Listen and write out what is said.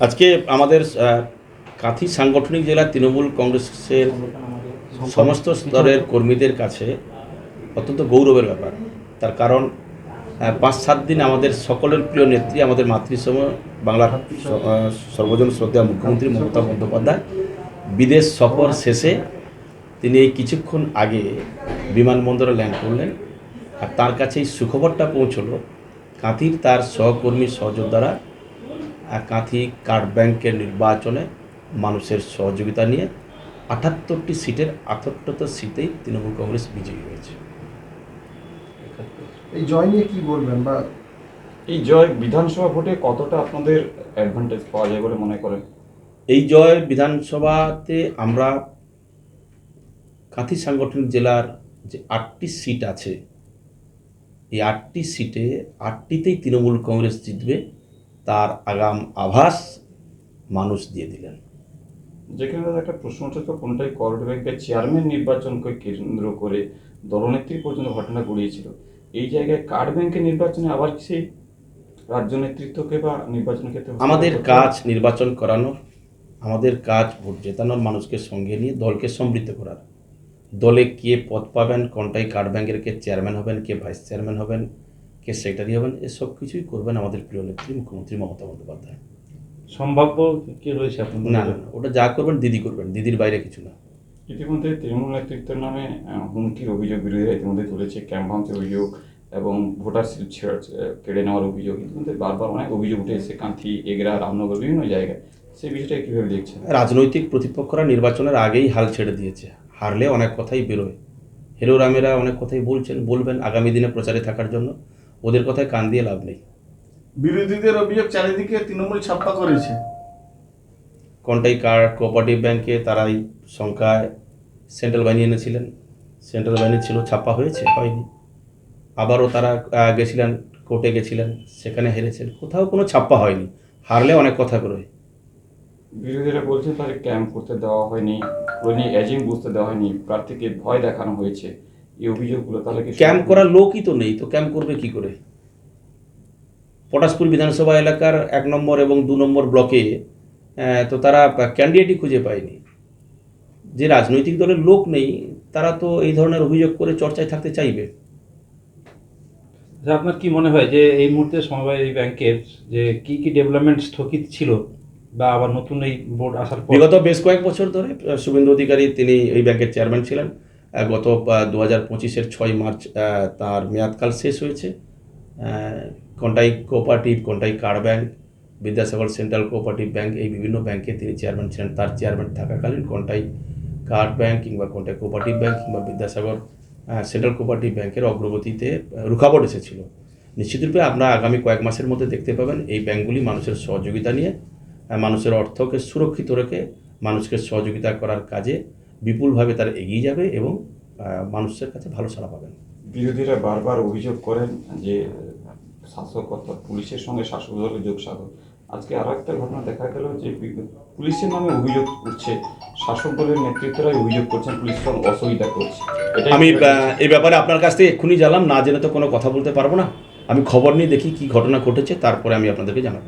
আজকে আমাদের কাঁথি সাংগঠনিক জেলা তৃণমূল কংগ্রেসের সমস্ত স্তরের কর্মীদের কাছে অত্যন্ত গৌরবের ব্যাপার। তার কারণ পাঁচ সাত দিন আমাদের সকলের প্রিয় নেত্রী, আমাদের মাতৃসম বাংলার সর্বজন শ্রদ্ধা মুখ্যমন্ত্রী মমতা বন্দ্যোপাধ্যায়। বিদেশ সফর শেষে তিনি এই কিছুক্ষণ আগে বিমানবন্দরে ল্যান্ড করলেন আর তার কাছে এই সুখবরটা পৌঁছলো। কাঁথির তার সহকর্মী, সহযোদ্ধারা কাঁথি কার্ড ব্যাংকের নির্বাচনে মানুষের সহযোগিতা নিয়ে আটাত্তরটি সিটের আটাত্তরটা সিটেই তৃণমূল কংগ্রেস বিজয়ী হয়েছে। এই জয় নিয়ে কি বলবেন বা এই জয় বিধানসভা ভোটে কতটা আপনাদের অ্যাডভান্টেজ পাওয়া যায় বলে মনে করেন? এই জয় বিধানসভাতে আমরা কাঁথি সাংগঠনিক জেলার যে আটটি সিট আছে এই আটটি সিটে আটটিতেই তৃণমূল কংগ্রেস জিতবে। তার আগাম আভাস মানুষ দিয়ে দিলেন। যেখানে একটা প্রশ্ন উঠে তো কোনটাই কোঅপারেটিভ ব্যাংকের চেয়ারম্যান নির্বাচনকে কেন্দ্র করে দলনেত্রী পর্যন্ত ঘটনা গড়িয়েছিল এই জায়গায় কার্ড ব্যাংকের নির্বাচনে আবার সেই রাজ্য নেতৃত্বকে বা নির্বাচন ক্ষেত্রে আমাদের কাজ নির্বাচন করানোর আমাদের কাজ ভোট জেতানোর মানুষকে সঙ্গে নিয়ে দলকে সমৃদ্ধ করার। দলে কে পদ পাবেন কোনটাই কার্ড ব্যাংকের কে চেয়ারম্যান হবেন কে ভাইস চেয়ারম্যান হবেন কে সেক্রেটারি হবেন এসব কিছুই করবেন আমাদের প্রিয় নেত্রী মুখ্যমন্ত্রী মমতা বন্দ্যোপাধ্যায়। সম্ভাব্য কি রয়েছে আপনাদের না না ওটা যা করবেন দিদি করবেন দিদির বাইরে কিছু না। ইতিমধ্যে তৃণমূল নেতৃত্বের নামে হুমকির অভিযোগ বিরোধীরা ইতিমধ্যে তুলেছে ক্যাম্প ভাঙচুর অভিযোগ এবং ভোটার স্লিপ ছেড়ে কেড়ে নেওয়ার অভিযোগ। ইতিমধ্যে বারবার অনেক অভিযোগ উঠে এসেছে কান্থি এগরা রামনগর বিভিন্ন জায়গায়। সেই বিষয়টা কীভাবে দেখছেন? রাজনৈতিক প্রতিপক্ষরা নির্বাচনের আগেই হাল ছেড়ে দিয়েছে। হারলে অনেক কথাই বেরোয়। হেরো রামেরা অনেক কথাই বলছেন বলবেন আগামী দিনে প্রচারে থাকার জন্য। ওদের কথায় কান দিয়ে লাভ নেই। বিরোধীদের অভিযোগ চারিদিকে তৃণমূল ছাপ্পা করেছে। কন্টাই কার্ড কোঅপারেটিভ ব্যাংকে তারাই সংখ্যায় সেন্ট্রাল বাহিনী এনেছিলেন। সেন্ট্রাল বাহিনী ছিল ছাপ্পা হয়েছে হয়নি। আবারও তারা গেছিলেন কোর্টে গেছিলেন সেখানে হেরেছেন। কোথাও কোনো ছাপ্পা হয়নি। হারলে অনেক কথা বেরোয় বিরোধীরা বলছে তাদের ক্যাম্প করতে দেওয়া হয়নি। এজেন্ট বুঝতে দেওয়া হয়নি। প্রার্থীকে ভয় দেখানো হয়েছে। এই অভিযোগগুলো তাহলে কি ক্যাম্প করার লোকই তো নেই তো ক্যাম্প করবে কি করে? পটাশপুর বিধানসভা এলাকার এক নম্বর এবং দু নম্বর ব্লকে আহ, তো তারা ক্যান্ডিডেটই খুঁজে পায়নি। যে রাজনৈতিক দলের লোক নেই তারা তো এই ধরনের অভিযোগ করে চর্চায় থাকতে চাইবে। আপনার কি মনে হয় যে এই মুহূর্তে সমবায় এই ব্যাংকের যে কি কি ডেভেলপমেন্ট স্থগিত ছিল বা আবার নতুন এই বোর্ড আসার পর? বিগত বেশ কয়েক বছর ধরে শুভেন্দু অধিকারী তিনি এই ব্যাংকের চেয়ারম্যান ছিলেন। গত দু হাজার পঁচিশের ছয় মার্চ তার মেয়াদকাল শেষ হয়েছে। কোনটাই কোঅপারেটিভ কোনটাই card bank Vidyasagar central cooperative bank এই বিভিন্ন ব্যাংকে তিনি চেয়ারম্যান ছিলেন। তার চেয়ারম্যান থাকাকালীন কোনটাই কার্ড ব্যাংক কিংবা কোনটাই কোঅপারেটিভ ব্যাংক কিংবা বিদ্যাসাগর সেন্ট্রাল কোঅপারেটিভ ব্যাংকের অগ্রগতিতে আহ, রুকাবট এসেছিল। নিশ্চিতরূপে আপনারা আগামী কয়েক মাসের মধ্যে দেখতে পাবেন এই ব্যাংকগুলি মানুষের সহযোগিতা নিয়ে মানুষের অর্থকে সুরক্ষিত রেখে মানুষকে সহযোগিতা করার কাজে বিপুলভাবে তারা এগিয়ে যাবে এবং মানুষের কাছে ভালো সাড়া পাবেন। বিরোধীরা বারবার অভিযোগ করেন যে শাসক অর্থাৎ পুলিশের সঙ্গে শাসক দলের যোগ সাধন। আজকে আরও একটা ঘটনা দেখা গেল যে পুলিশের নামে অভিযোগ উঠছে শাসক দলের নেতৃত্বরাই অভিযোগ করছেন পুলিশ সঙ্গে অসুবিধা করছে। আমি এই ব্যাপারে আপনার কাছ থেকে এক্ষুনি জানলাম না জেনে তো কোনো কথা বলতে পারব না। আমি খবর নিয়ে দেখি কি ঘটনা ঘটেছে তারপরে আমি আপনাদেরকে জানাব।